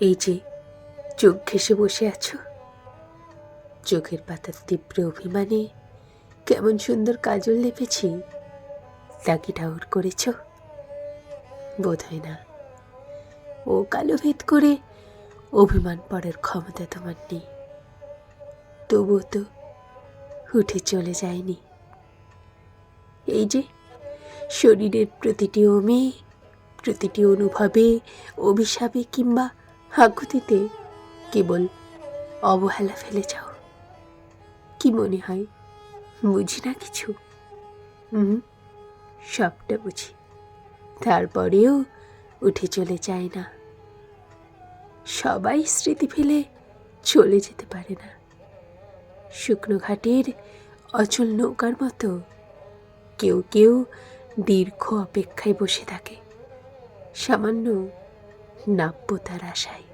এই যে, চোখ ঘেসে বসে আছো? চোখের পাতার তীব্র অভিমানে কেমন সুন্দর কাজল লেপেছি তা কি ঠাউর করেছ? বোধ হয় না। ও কালো ভেদ করে অভিমান পড়ার ক্ষমতা তোমার নেই। তবুও তো উঠে চলে যায়নি। এই যে, শরীরের প্রতিটি অমে, প্রতিটি অনুভবে, অভিশাপে কিংবা আকুতিতে কেবল অবহেলা ফেলে যাও। কি মনে হয়? বুঝি না কিছু? হুম সবটা বুঝি। তারপরেও উঠে চলে যায় না। সবাই স্মৃতি ফেলে চলে যেতে পারে না। শুকনো ঘাটের অচল নৌকার মতো কেউ কেউ দীর্ঘ অপেক্ষায় বসে থাকে। সামান্য নাব্যতার আশায়।